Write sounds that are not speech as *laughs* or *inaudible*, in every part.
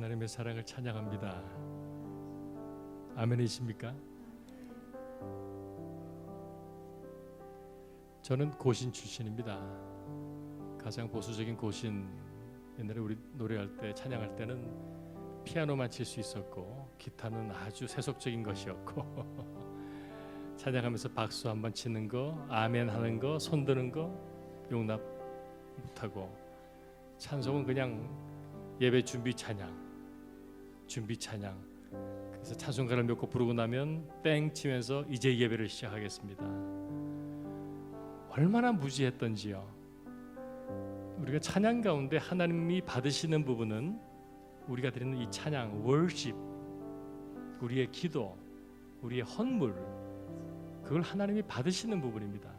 하나님의 사랑을 찬양합니다. 아멘이십니까? 저는 고신 출신입니다. 가장 보수적인 고신 옛날에 우리 노래할 때 찬양할 때는 피아노만 칠 수 있었고 기타는 아주 세속적인 것이었고 *laughs* 찬양하면서 박수 한 번 치는 거 아멘 하는 거 손 드는 거 용납 못하고 찬송은 그냥 예배 준비 찬양 준비 찬양 그래서 찬송가를 몇 곡 부르고 나면 땡 치면서 이제 예배를 시작하겠습니다. 얼마나 무지했던지요. 우리가 찬양 가운데 하나님이 받으시는 부분은 우리가 드리는 이 찬양, 월십, 우리의 기도, 우리의 헌물, 그걸 하나님이 받으시는 부분입니다.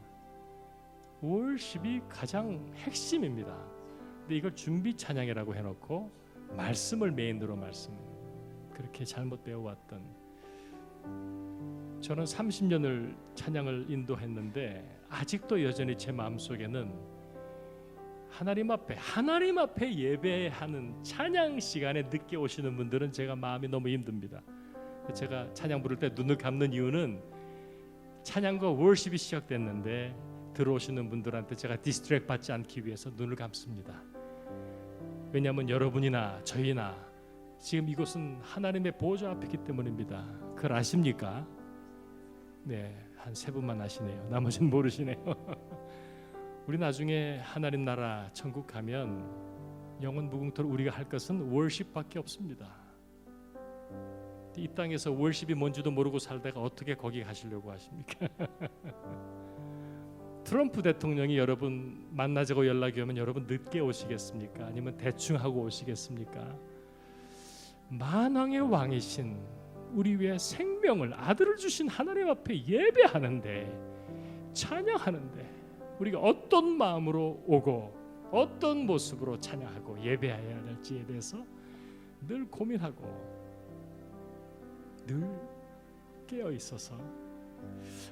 월십이 가장 핵심입니다. 근데 이걸 준비 찬양이라고 해놓고 말씀을 메인으로 말씀 그렇게 잘못 배워왔던 저는 30년을 찬양을 인도했는데 아직도 여전히 제 마음속에는 하나님 앞에 하나님 앞에 예배하는 찬양 시간에 늦게 오시는 분들은 제가 마음이 너무 힘듭니다. 제가 찬양 부를 때 눈을 감는 이유는 찬양과 월십이 시작됐는데 들어오시는 분들한테 제가 디스트랙 받지 않기 위해서 눈을 감습니다. 왜냐하면 여러분이나 저희나 지금 이곳은 하나님의 보좌 앞이기 때문입니다. 그걸 아십니까? 네, 한 세 분만 아시네요. 나머지는 모르시네요. *laughs* 우리 나중에 하나님 나라 천국 가면 영원 무궁토로 우리가 할 것은 월십밖에 없습니다. 이 땅에서 월십이 뭔지도 모르고 살다가 어떻게 거기 가시려고 하십니까? *laughs* 트럼프 대통령이 여러분 만나자고 연락이 오면 여러분 늦게 오시겠습니까? 아니면 대충 하고 오시겠습니까? 만왕의 왕이신 우리 위에 생명을 아들을 주신 하나님 앞에 예배하는데 찬양하는데 우리가 어떤 마음으로 오고 어떤 모습으로 찬양하고 예배해야 할지에 대해서 늘 고민하고 늘 깨어 있어서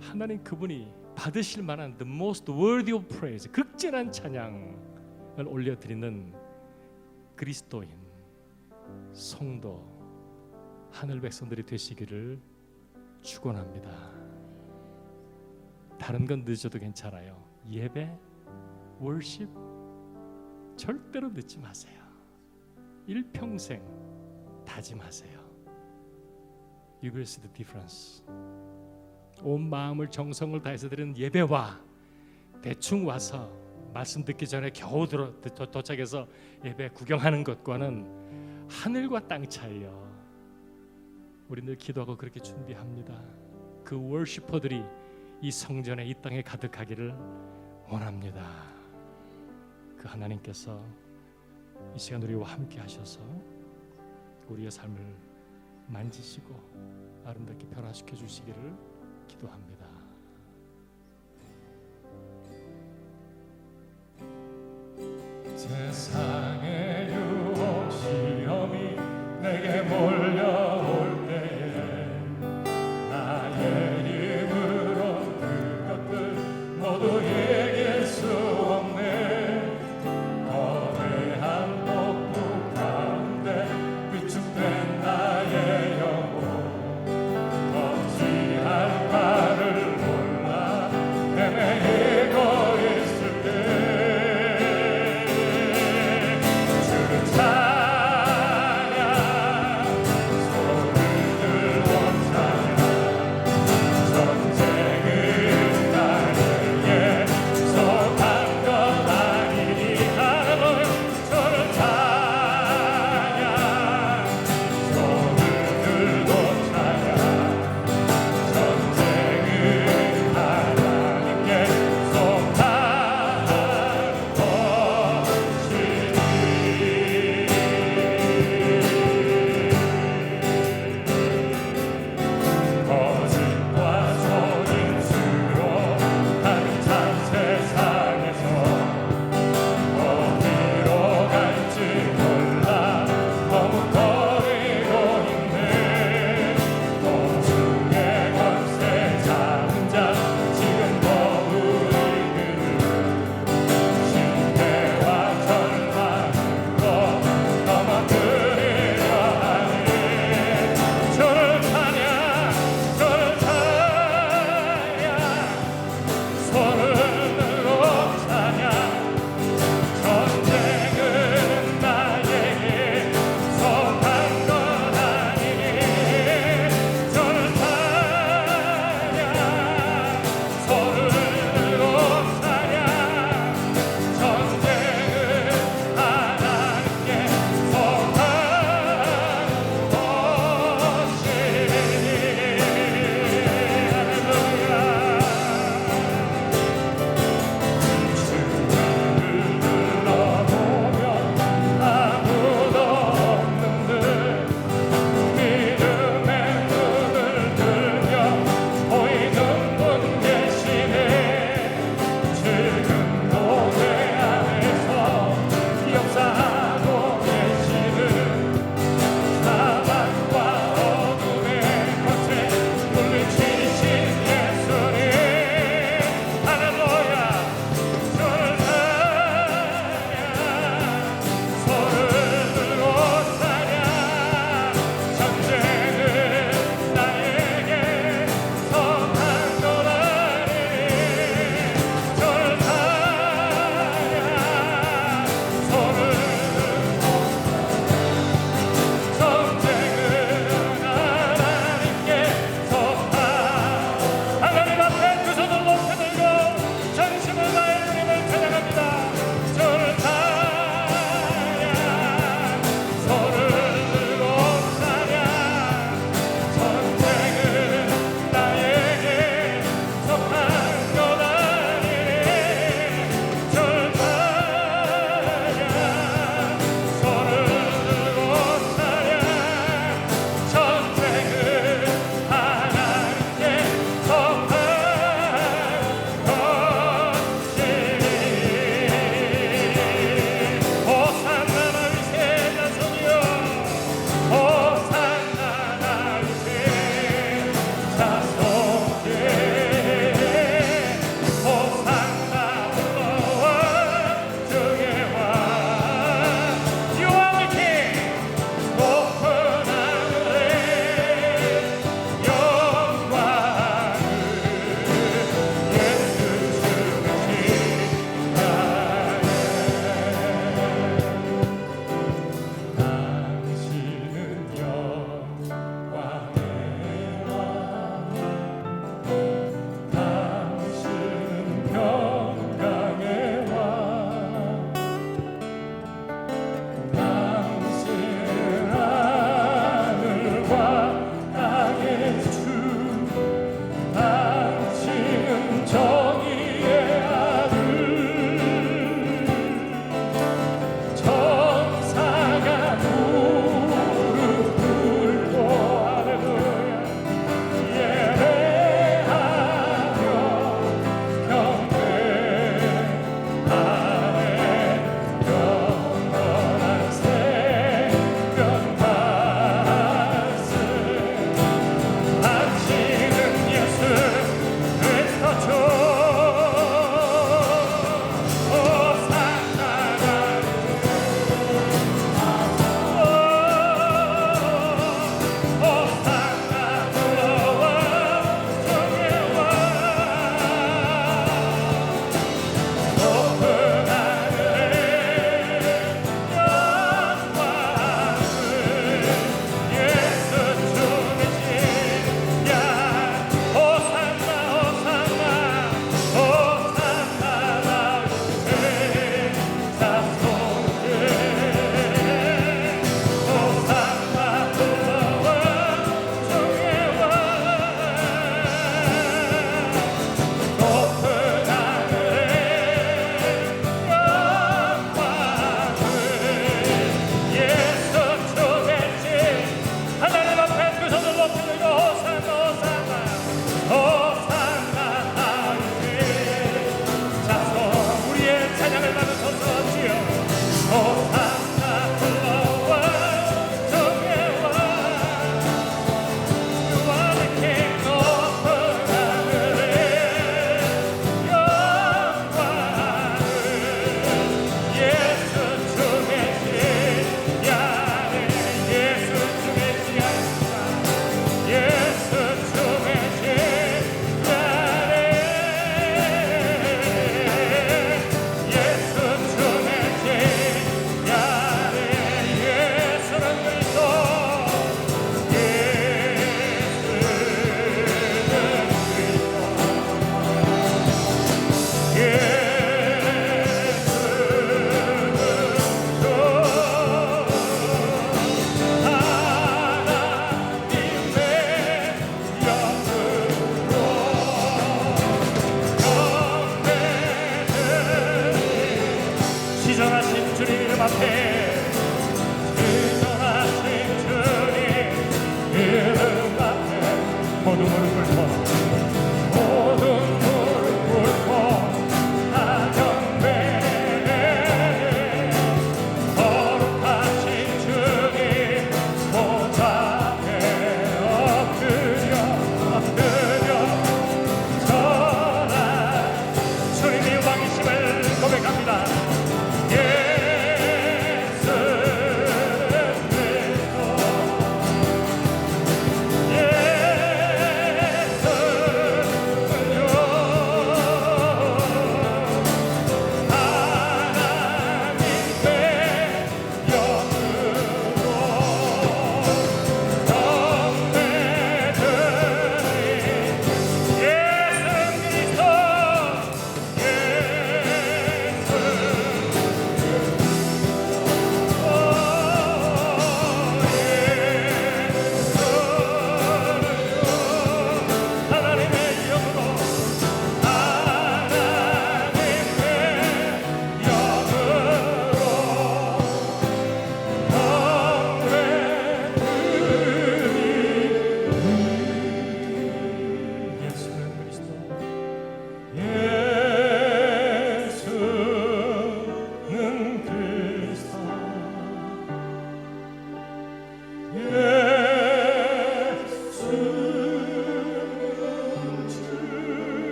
하나님 그분이 받으실 만한 the most worthy of praise 극진한 찬양을 올려드리는 그리스도인 성도 하늘 백성들이 되시기를 축원합니다. 다른 건 늦어도 괜찮아요. 예배, 월십 절대로 늦지 마세요. 일평생 다짐하세요. You will see the difference. 온 마음을 정성을 다해서 드리는 예배와 대충 와서 말씀 듣기 전에 겨우 들어 도- 도착해서 예배 구경하는 것과는 하늘과 땅 차이요. 우리 늘 기도하고 그렇게 준비합니다. 그 월시퍼들이 이 성전에 이 땅에 가득하기를 원합니다. 그 하나님께서 이 시간 우리와 함께 하셔서 우리의 삶을 만지시고 아름답게 변화시켜 주시기를 기도합니다. 세상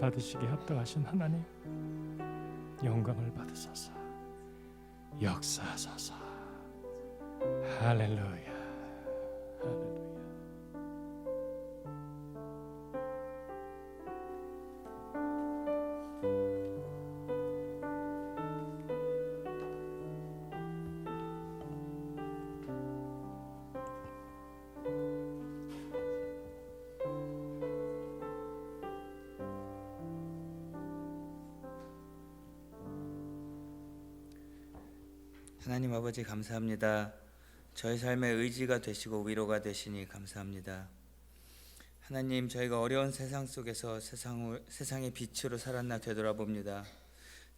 받으시기에 합당하신 하나님 영광을 받으소서. 역사하소서. 할렐루야 하나님 아버지 감사합니다. 저희 삶의 의지가 되시고 위로가 되시니 감사합니다. 하나님 저희가 어려운 세상 속에서 세상을, 세상의 빛으로 살았나 되돌아봅니다.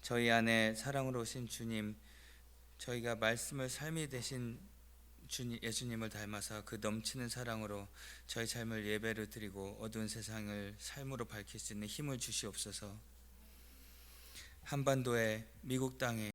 저희 안에 사랑으로 오신 주님, 저희가 말씀을 삶이 되신 주님, 예수님을 닮아서 그 넘치는 사랑으로 저희 삶을 예배로 드리고 어두운 세상을 삶으로 밝힐 수 있는 힘을 주시옵소서. 한반도에 미국 땅에